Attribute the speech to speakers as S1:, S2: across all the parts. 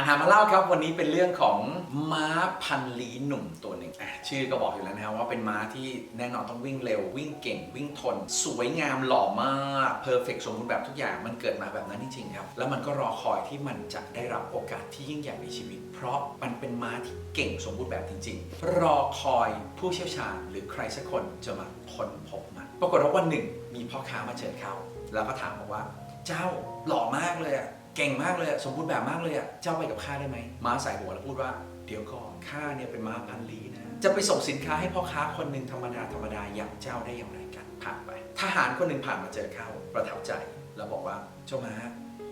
S1: อันหามาเล่าครับวันนี้เป็นเรื่องของม้าพันลีหนุ่มตัวหนึ่งชื่อก็บอกอยู่แล้วนะครับว่าเป็นม้าที่แน่นอนต้องวิ่งเร็ว วิ่งเก่ง วิ่งทน สวยงามหล่อมากเพอร์เฟกสมบูรณ์แบบทุกอย่างมันเกิดมาแบบนั้นจริงๆครับ แล้วมันก็รอคอยที่มันจะได้รับโอกาสที่ยิ่งใหญ่ในชีวิต เพราะมันเป็นม้าที่เก่งสมบูรณ์แบบจริง ๆ รอคอยผู้เชี่ยวชาญ หรือใครสักคนจะมาค้นพบมันปรากฏว่าวันหนึ่ง มีพ่อค้ามาเจอเขาแล้วก็ถามบอกว่า เจ้าหล่อมากเลยอะเก่งมากเลยอะสมบูรณ์แบบมากเลยอะเจ้าไปกับข้าได้ไหมม้าใส่หัวแล้วพูดว่าเดี๋ยวก่อนข้าเนี่ยเป็นม้าพันลีนะจะไปส่งสินค้าให้พ่อค้าคนหนึ่งธรรมดาธรรมดาอย่างเจ้าได้อย่างไรกันผ่านไป ทหารคนหนึ่งผ่านมาเจอเขาประทับใจแล้วบอกว่าเจ้าม้า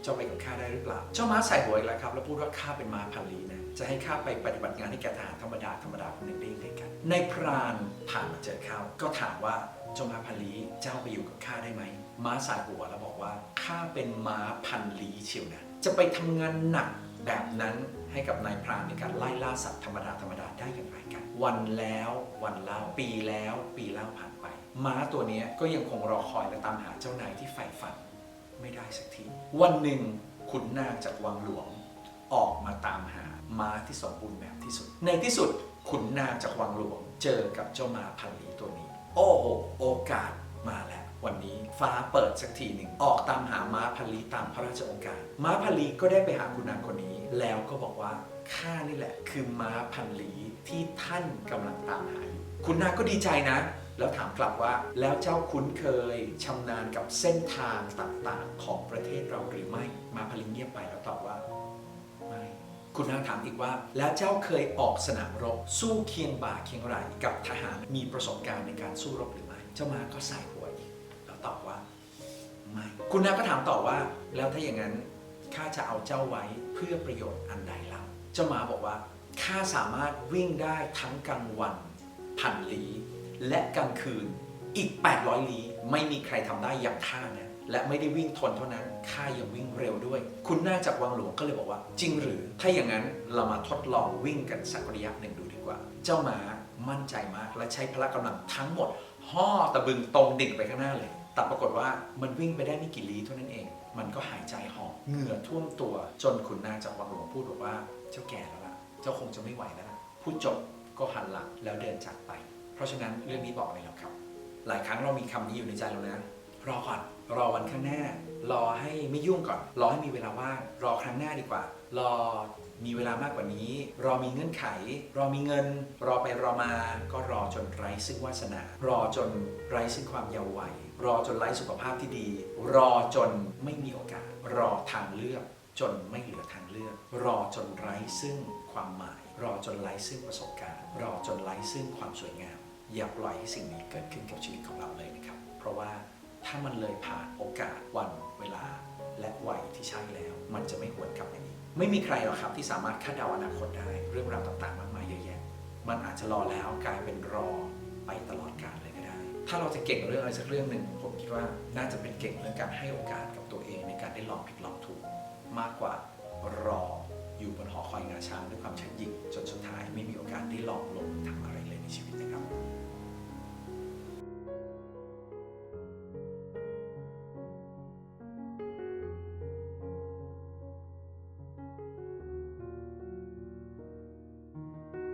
S1: เจ้าไปกับข้าได้หรือเปล่า เจ้าม้าใส่หัวอีกแล้วครับ แล้วพูดว่าข้าเป็นม้าพันลีนะ จะให้ข้าไปปฏิบัติงานให้แกทหารธรรมดาธรรมดาคนหนึ่งได้ยังไงกัน ในพรานผ่านมาเจอเขาก็ถามว่า จ้ามาพันลีเจ้าไปอยู่กับข้าได้ไหม ม้าสายหัวแล้วบอกว่าข้าเป็นม้าพันลีเชียวนะ จะไปทำงานหนักแบบนั้นให้กับนายพรานในการไล่ล่าสัตว์ธรรมดาธรรมดาได้อย่างไรกัน วันแล้ววันเล่าปีแล้วปีเล่าผ่านไป ม้าตัวนี้ก็ยังคงรอคอยและตามหาเจ้านายที่ใฝ่ฝันไม่ได้สักที วันหนึ่งขุนนางจากวังหลวง ออกมาตามหาม้าที่สมบูรณ์แบบที่สุด ในที่สุดขุนนางจากวังหลวงเจอกับเจ้าม้าพันลีตัวนี้ โอ้โหโอกาสมาแล้ววันนี้ฟ้าเปิดสักทีหนึ่ง ออกตามหาม้าพันลีตามพระราชองการ ม้าพันลีก็ได้ไปหาคุณนางคนนี้ แล้วก็บอกว่าข้านี่แหละ คือม้าพันลีที่ท่านกำลังตามหาอยู่คุณนางก็ดีใจนะ แล้วถามกลับว่า แล้วเจ้าคุ้นเคยชำนาญกับเส้นทางต่างๆ ของประเทศเราหรือไม่ มาพันลีเงียบไปแล้วตอบว่า คุณนางถามอีกว่า แล้วเจ้าเคยออกสนามรบ สู้เคียงบ่าเคียงไหลกับทหารมีประสบการณ์ในการสู้รบหรือไม่เจ้ามาก็ใส่หัวอีก แล้วตอบว่าไม่คุณนางก็ถามต่อว่า แล้วถ้าอย่างนั้นข้าจะเอาเจ้าไว้เพื่อประโยชน์อันใดเล่าเจ้ามาบอกว่าข้าสามารถวิ่งได้ทั้งกลางวันพันลี้และกลางคืนอีก 800ลี้ไม่มีใครทำได้อย่างข้านะ และไม่ได้วิ่งทนเท่านั้นข้ายังวิ่งเร็วด้วย คุณน่าจากวังหลวงก็เลยบอกว่า จริงหรือ ถ้าอย่างนั้นเรามาทดลองวิ่งกันสักระยะหนึ่งดูดีกว่า เจ้าหมามั่นใจมากและใช้พละกำลังทั้งหมดห่อตะบึงตรงดิ่งไปข้างหน้าเลย แต่ปรากฏว่ามันวิ่งไปได้ไม่กี่ลี้เท่านั้นเอง มันก็หายใจหอบเหงื่อท่วมตัว จนขุนนางจากวังหลวงพูดบอกว่า เจ้าแก่แล้วล่ะ เจ้าคงจะไม่ไหวแล้วล่ะพูดจบก็หันหลังแล้วเดินจากไป เพราะฉะนั้นเรื่องนี้บอกเลยแล้วครับ หลายครั้งเรามีคำนี้อยู่ในใจเรานะ รอก่อน รอวันข้างหน้า รอให้ไม่ยุ่งก่อน รอให้มีเวลาว่าง รอครั้งหน้าดีกว่า รอมีเวลามากกว่านี้ รอมีเงื่อนไข รอมีเงิน รอไปรอมา ก็รอจนไร้ซึ่งวาสนา รอจนไร้ซึ่งความเยาว์วัย รอจนไร้สุขภาพที่ดี รอจนไม่มีโอกาส รอทางเลือก จนไม่เหลือทางเลือก รอจนไร้ซึ่งความหมาย รอจนไร้ซึ่งประสบการณ์ รอจนไร้ซึ่งความสวยงาม อย่าปล่อยให้สิ่งนี้เกิดขึ้นกับชีวิตของเราเลยนะครับ เพราะว่า ถ้ามันเลยผ่านโอกาสวันเวลา และวัยที่ใช่แล้ว มันจะไม่หวนกลับมาอีกไม่มีใครหรอกครับที่สามารถคาดเดาอนาคตได้เรื่องราวต่างๆ มากมายเยอะแยะ มันอาจจะรอแล้วกลายเป็นรอไปตลอดกาลเลยก็ได้ ถ้าเราจะเก่งเรื่องอะไรสักเรื่องหนึ่งผมคิดว่าน่าจะเป็นเก่งเรื่องการให้โอกาสกับตัวเองในการได้ลองผิดลองถูกมากกว่ารออยู่บนหอคอยงาช้างด้วยความชันยิกจนสุดท้ายไม่มีโอกาสได้ลองลงทำอะไร